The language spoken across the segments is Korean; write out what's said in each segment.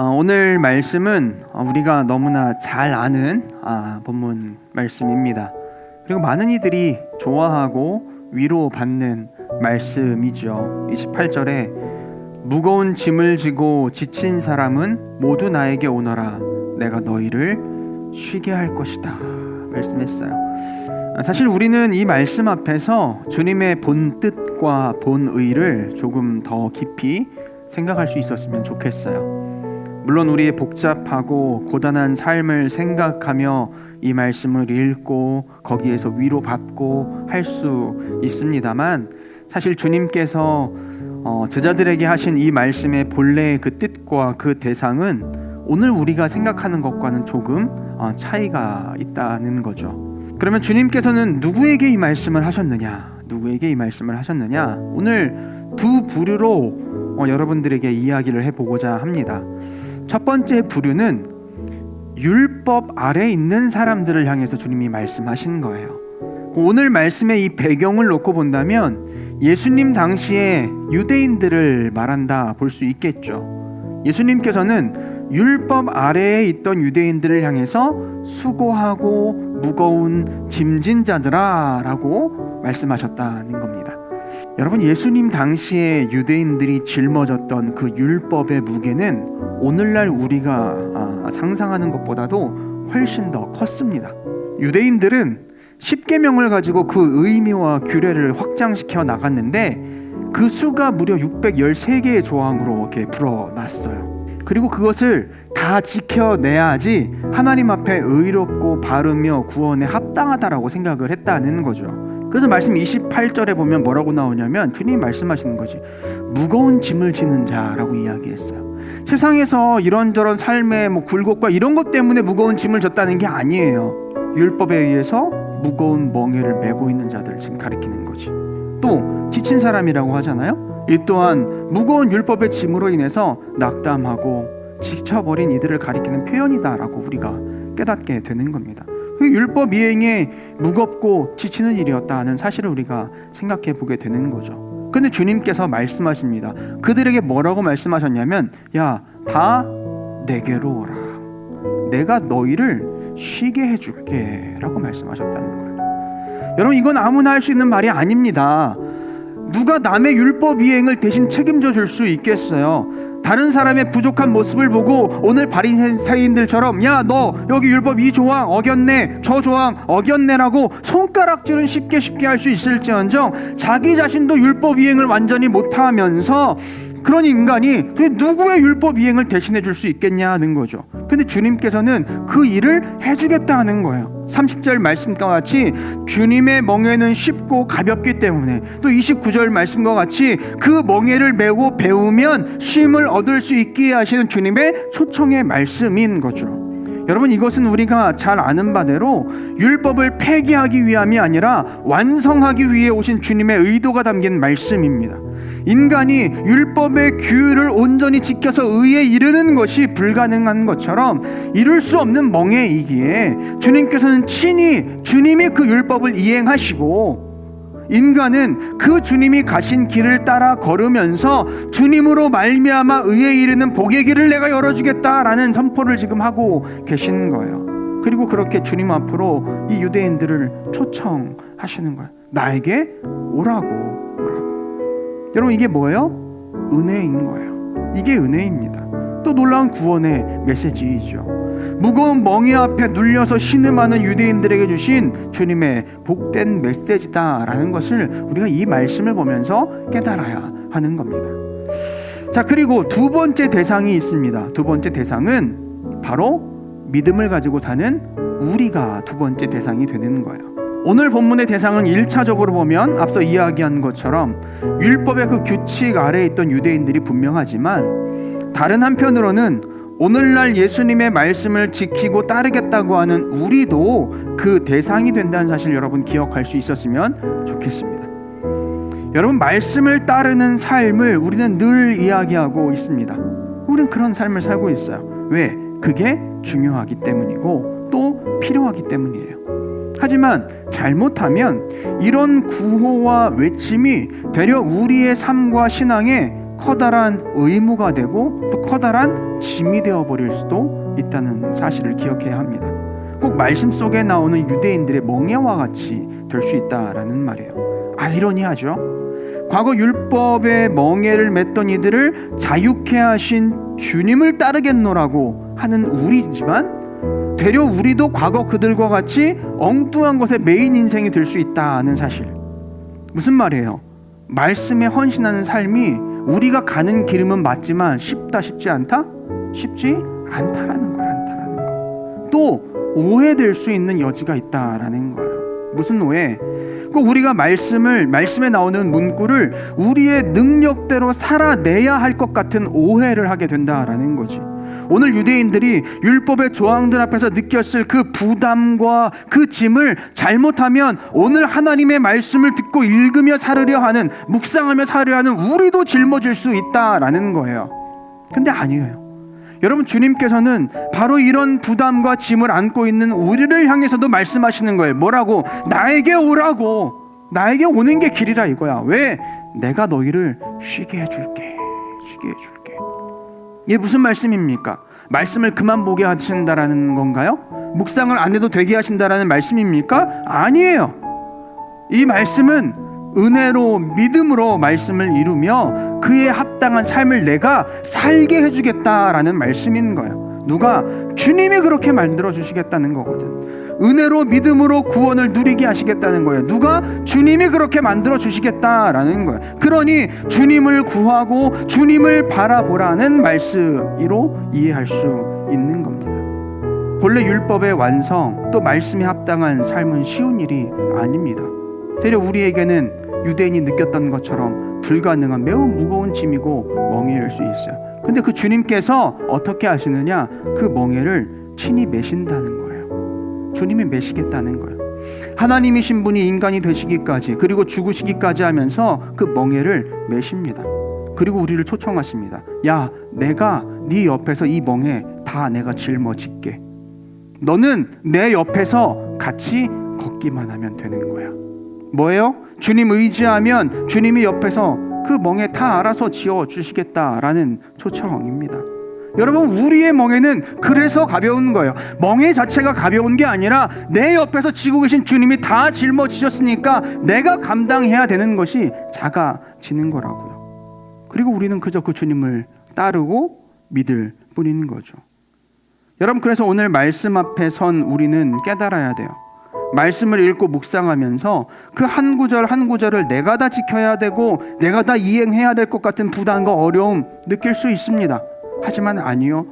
어, 오늘 말씀은 어, 우리가 너무나 잘 아는 아, 본문 말씀입니다. 그리고 많은 이들이 좋아하고 위로받는 말씀이죠. 28절에 무거운 짐을 지고 지친 사람은 모두 나에게 오너라. 내가 너희를 쉬게 할 것이다. 말씀했어요. 아, 사실 우리는 이 말씀 앞에서 주님의 본 뜻과 본 의를 조금 더 깊이 생각할 수 있었으면 좋겠어요. 물론 우리의 복잡하고 고단한 삶을 생각하며 이 말씀을 읽고 거기에서 위로받고 할 수 있습니다만 사실 주님께서 어, 제자들에게 하신 이 말씀의 본래의 그 뜻과 그 대상은 오늘 우리가 생각하는 것과는 조금 어, 차이가 있다는 거죠. 그러면 주님께서는 누구에게 이 말씀을 하셨느냐? 누구에게 이 말씀을 하셨느냐? 오늘 두 부류로 어, 여러분들에게 이야기를 해보고자 합니다. 첫 번째 부류는 율법 아래 있는 사람들을 향해서 주님이 말씀하신 거예요. 오늘 말씀의 이 배경을 놓고 본다면 예수님 당시에 유대인들을 말한다 볼 수 있겠죠. 예수님께서는 율법 아래에 있던 유대인들을 향해서 수고하고 무거운 짐진 자들아 라고 말씀하셨다는 겁니다. 여러분 예수님 당시에 유대인들이 짊어졌던 그 율법의 무게는 오늘날 우리가 아, 상상하는 것보다도 훨씬 더 컸습니다. 유대인들은 십계명을 가지고 그 의미와 규례를 확장시켜 나갔는데 그 수가 무려 613개의 조항으로 이렇게 풀어놨어요. 그리고 그것을 다 지켜내야지 하나님 앞에 의롭고 바르며 구원에 합당하다라고 생각을 했다는 거죠. 그래서 말씀 28절에 보면 뭐라고 나오냐면 주님 말씀하시는 거지. 무거운 짐을 지는 자라고 이야기했어요. 세상에서 이런저런 삶의 뭐 굴곡과 이런 것 때문에 무거운 짐을 졌다는 게 아니에요. 율법에 의해서 무거운 멍에를 메고 있는 자들을 지금 가리키는 거지. 또 지친 사람이라고 하잖아요. 이 또한 무거운 율법의 짐으로 인해서 낙담하고 지쳐버린 이들을 가리키는 표현이다라고 우리가 깨닫게 되는 겁니다. 그 율법 이행에 무겁고 지치는 일이었다는 사실을 우리가 생각해 보게 되는 거죠. 근데 주님께서 말씀하십니다. 그들에게 뭐라고 말씀하셨냐면, 야, 다 내게로 오라. 내가 너희를 쉬게 해줄게. 라고 말씀하셨다는 거예요. 여러분, 이건 아무나 할 수 있는 말이 아닙니다. 누가 남의 율법 이행을 대신 책임져 줄 수 있겠어요? 다른 사람의 부족한 모습을 보고 오늘 바리새인들처럼 야 너 여기 율법 이 조항 어겼네 저 조항 어겼네라고 손가락질은 쉽게 쉽게 할 수 있을지언정 자기 자신도 율법 이행을 완전히 못하면서 그런 인간이 누구의 율법 이행을 대신해 줄 수 있겠냐는 거죠. 근데 주님께서는 그 일을 해주겠다는 거예요. 30절 말씀과 같이 주님의 멍에는 쉽고 가볍기 때문에 또 29절 말씀과 같이 그 멍에를 메고 배우면 쉼을 얻을 수 있게 하시는 주님의 초청의 말씀인 거죠. 여러분 이것은 우리가 잘 아는 바대로 율법을 폐기하기 위함이 아니라 완성하기 위해 오신 주님의 의도가 담긴 말씀입니다. 인간이 율법의 규율을 온전히 지켜서 의에 이르는 것이 불가능한 것처럼 이룰 수 없는 멍에이기에 주님께서는 친히 주님이 그 율법을 이행하시고 인간은 그 주님이 가신 길을 따라 걸으면서 주님으로 말미암아 의에 이르는 복의 길을 내가 열어주겠다라는 선포를 지금 하고 계신 거예요. 그리고 그렇게 주님 앞으로 이 유대인들을 초청하시는 거예요. 나에게 오라고. 여러분 이게 뭐예요? 은혜인 거예요. 이게 은혜입니다. 또 놀라운 구원의 메시지이죠. 무거운 멍에 앞에 눌려서 신음하는 유대인들에게 주신 주님의 복된 메시지다라는 것을 우리가 이 말씀을 보면서 깨달아야 하는 겁니다. 자, 그리고 두 번째 대상이 있습니다. 두 번째 대상은 바로 믿음을 가지고 사는 우리가 두 번째 대상이 되는 거예요. 오늘 본문의 대상은 1차적으로 보면 앞서 이야기한 것처럼 율법의 그 규칙 아래에 있던 유대인들이 분명하지만 다른 한편으로는 오늘날 예수님의 말씀을 지키고 따르겠다고 하는 우리도 그 대상이 된다는 사실 여러분 기억할 수 있었으면 좋겠습니다. 여러분 말씀을 따르는 삶을 우리는 늘 이야기하고 있습니다. 우리는 그런 삶을 살고 있어요. 왜? 그게 중요하기 때문이고 또 필요하기 때문이에요. 하지만 잘못하면 이런 구호와 외침이 되려 우리의 삶과 신앙에 커다란 의무가 되고 또 커다란 짐이 되어 버릴 수도 있다는 사실을 기억해야 합니다. 꼭 말씀 속에 나오는 유대인들의 멍에와 같이 될 수 있다라는 말이에요. 아이러니하죠. 과거 율법의 멍에를 맸던 이들을 자유케 하신 주님을 따르겠노라고 하는 우리지만 되려 우리도 과거 그들과 같이 엉뚱한 것에 메인 인생이 될 수 있다는 사실. 무슨 말이에요? 말씀에 헌신하는 삶이 우리가 가는 길은 맞지만 쉽다 쉽지 않다? 쉽지 않다라는 거야 않다라는 거. 또 오해될 수 있는 여지가 있다라는 거예요. 무슨 오해? 그 우리가 말씀을 말씀에 나오는 문구를 우리의 능력대로 살아내야 할 것 같은 오해를 하게 된다라는 거지. 오늘 유대인들이 율법의 조항들 앞에서 느꼈을 그 부담과 그 짐을 잘못하면 오늘 하나님의 말씀을 듣고 읽으며 살으려 하는 묵상하며 살으려 하는 우리도 짊어질 수 있다라는 거예요. 근데 아니에요. 여러분 주님께서는 바로 이런 부담과 짐을 안고 있는 우리를 향해서도 말씀하시는 거예요. 뭐라고? 나에게 오라고. 나에게 오는 게 길이라 이거야. 왜? 내가 너희를 쉬게 해줄게. 쉬게 해줄게. 이게 무슨 말씀입니까? 말씀을 그만 보게 하신다라는 건가요? 묵상을 안 해도 되게 하신다라는 말씀입니까? 아니에요. 이 말씀은 은혜로 믿음으로 말씀을 이루며 그에 합당한 삶을 내가 살게 해주겠다라는 말씀인 거예요. 누가 주님이 그렇게 만들어 주시겠다는 거거든. 은혜로 믿음으로 구원을 누리게 하시겠다는 거예요. 누가 주님이 그렇게 만들어 주시겠다라는 거예요. 그러니 주님을 구하고 주님을 바라보라는 말씀으로 이해할 수 있는 겁니다. 본래 율법의 완성 또 말씀에 합당한 삶은 쉬운 일이 아닙니다. 되려 우리에게는 유대인이 느꼈던 것처럼 불가능한 매우 무거운 짐이고 멍해일 수 있어요. 근데 그 주님께서 어떻게 하시느냐? 그 멍해를 친히 메신다는 거예요. 주님이 메시겠다는 거예요. 하나님이신 분이 인간이 되시기까지 그리고 죽으시기까지 하면서 그 멍해를 메십니다. 그리고 우리를 초청하십니다. 야, 내가 네 옆에서 이 멍해 다 내가 짊어질게. 너는 내 옆에서 같이 걷기만 하면 되는 거야. 뭐예요? 주님 의지하면 주님이 옆에서 그 멍에 다 알아서 지어 주시겠다라는 초청입니다. 여러분 우리의 멍에는 그래서 가벼운 거예요. 멍에 자체가 가벼운 게 아니라 내 옆에서 지고 계신 주님이 다 짊어지셨으니까 내가 감당해야 되는 것이 작아지는 거라고요. 그리고 우리는 그저 그 주님을 따르고 믿을 뿐인 거죠. 여러분 그래서 오늘 말씀 앞에 선 우리는 깨달아야 돼요. 말씀을 읽고 묵상하면서 그 한 구절 한 구절을 내가 다 지켜야 되고 내가 다 이행해야 될 것 같은 부담과 어려움 느낄 수 있습니다. 하지만 아니요.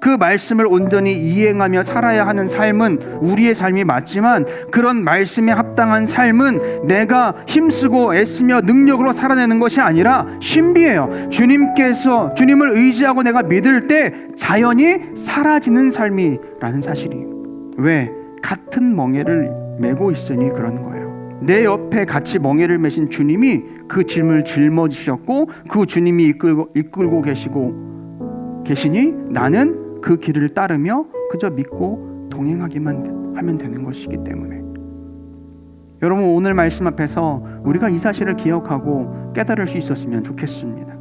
그 말씀을 온전히 이행하며 살아야 하는 삶은 우리의 삶이 맞지만 그런 말씀에 합당한 삶은 내가 힘쓰고 애쓰며 능력으로 살아내는 것이 아니라 신비해요. 주님께서 주님을 의지하고 내가 믿을 때 자연히 사라지는 삶이라는 사실이에요. 왜? 같은 멍에를 메고 있으니 그런 거예요. 내 옆에 같이 멍에를 메신 주님이 그 짐을 짊어지셨고 그 주님이 이끌고, 이끌고 계시고 계시니 나는 그 길을 따르며 그저 믿고 동행하기만 하면 되는 것이기 때문에 여러분 오늘 말씀 앞에서 우리가 이 사실을 기억하고 깨달을 수 있었으면 좋겠습니다.